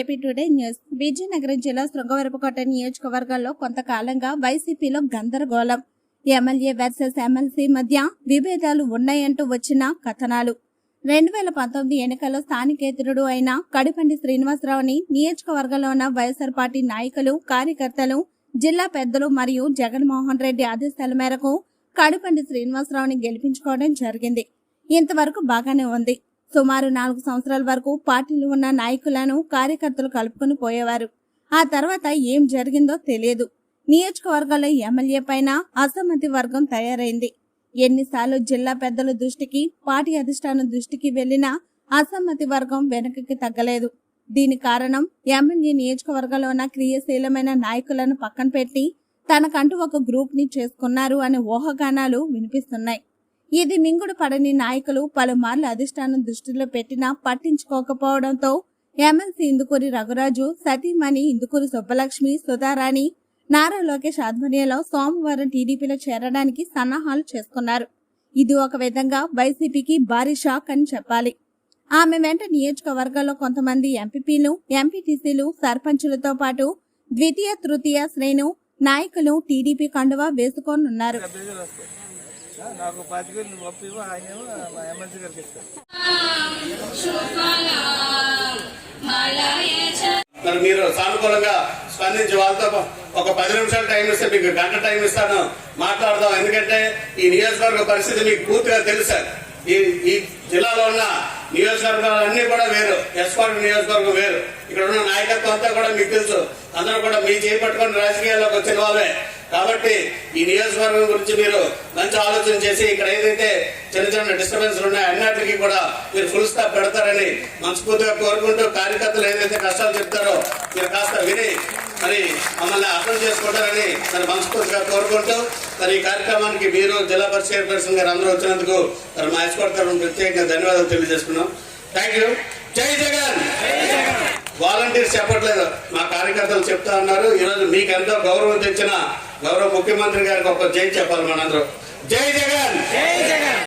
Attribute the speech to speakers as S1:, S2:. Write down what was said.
S1: AP today news. Vizianagaram జిల్లా శృంగవరపుకోట నియోజకవర్గంలో కొంతకాలంగా వైసీపీలో గందరగోళం. ఎమ్మెల్యే వర్సెస్ ఎమ్మెల్సీ మధ్య విభేదాలు ఉన్నాయంటూ వచ్చిన కథనాలు. రెండు వేల పంతొమ్మిది ఎన్నికల్లో స్థానికేతరుడు అయిన కడిపండి శ్రీనివాసరావుని నియోజకవర్గంలో ఉన్న వైఎస్ఆర్ పార్టీ నాయకులు కార్యకర్తలు జిల్లా పెద్దలు మరియు జగన్మోహన్ రెడ్డి ఆదేశాల మేరకు కడిపండి శ్రీనివాసరావుని గెలిపించుకోవడం జరిగింది. ఇంతవరకు బాగానే ఉంది. సుమారు నాలుగు సంవత్సరాల వరకు పార్టీలో ఉన్న నాయకులను కార్యకర్తలు కలుపుకొని పోయేవారు. ఆ తర్వాత ఏం జరిగిందో తెలియదు. నియోజకవర్గంలో ఎమ్మెల్యే పైన అసమ్మతి వర్గం తయారైంది. ఎన్నిసార్లు జిల్లా పెద్దల దృష్టికి పార్టీ అధిష్టానం దృష్టికి వెళ్ళినా అసమ్మతి వర్గం వెనక్కి తగ్గలేదు. దీని కారణం ఎమ్మెల్యే నియోజకవర్గంలో ఉన్న క్రియాశీలమైన నాయకులను పక్కన పెట్టి తనకంటూ ఒక గ్రూప్ని చేసుకున్నారు అనే ఊహాగానాలు వినిపిస్తున్నాయి. ఇది మింగుడు పడని నాయకులు పలుమార్లు అధిష్టానం దృష్టిలో పెట్టినా పట్టించుకోకపోవడంతో ఎమ్మెల్సీ ఇందుకూరి రఘురాజు సతీమణి ఇందుకూరి సుబ్బలక్ష్మి సుధారాణి నారా లోకేష్ ఆధ్వర్యంలో సోమవారం టీడీపీలో చేరడానికి సన్నాహాలు చేసుకున్నారు. ఇది ఒక విధంగా వైసీపీకి భారీ షాక్ అని చెప్పాలి. ఆమె వెంట నియోజకవర్గంలో కొంతమంది ఎంపీపీలు ఎంపీటీసీలు సర్పంచులతో పాటు ద్వితీయ తృతీయ శ్రేణు నాయకులు టీడీపీ కండువా వేసుకోనున్నారు.
S2: నాకు పాతికేలు నువ్వు ఇవ్వ ఆయన మా ఎమ్మెల్సీ గారికి
S3: మరి మీరు సానుకూలంగా స్పందించి వాళ్ళతో ఒక పది నిమిషాలు టైం ఇస్తే మీకు గంట టైం ఇస్తాను మాట్లాడదాం. ఎందుకంటే ఈ నియోజకవర్గ పరిస్థితి మీకు పూర్తిగా తెలుసు? ఈ ఈ జిల్లాలో ఉన్న నియోజకవర్గాలన్నీ కూడా వేరు ఎస్పాడు నియోజకవర్గం వేరు. ఇక్కడ ఉన్న నాయకత్వం అంతా కూడా మీకు తెలుసు. అందరూ కూడా మీ చేపట్టుకుని రాజకీయాల్లోకి వచ్చిన వాళ్ళే. కాబట్టి ఈ నియోజకవర్గం గురించి మీరు మంచి ఆలోచన చేసి ఇక్కడ ఏదైతే చిన్న చిన్న డిస్టర్బెన్స్ ఉన్నాయో అన్నిటికీ కూడా మీరు ఫుల్ స్టాప్ పెడతారని మనస్ఫూర్తిగా కోరుకుంటూ కార్యకర్తలు ఏదైతే కష్టాలు చెప్తారో మీరు కాస్త విని మరి మమ్మల్ని అర్థం చేసుకుంటారని మరి మనస్ఫూర్తిగా కోరుకుంటూ మరి ఈ కార్యక్రమానికి మీరు జిల్లా పరిషత్ చైర్పర్సన్ గారు అందరూ వచ్చినందుకు మరి మా ఎస్కోట్ తరఫున ప్రత్యేకంగా ధన్యవాదాలు తెలియజేసుకున్నాం. థ్యాంక్ యూ జై జగన్! వాలంటీర్స్ చెప్పట్లేదు. మా కార్యకర్తలు చెప్తా ఉన్నారు. ఈ రోజు మీకు ఎంతో గౌరవం తెచ్చిన గౌరవ ముఖ్యమంత్రి గారికి ఒక జై చెప్పాలి మనందరూ. జై జగన్!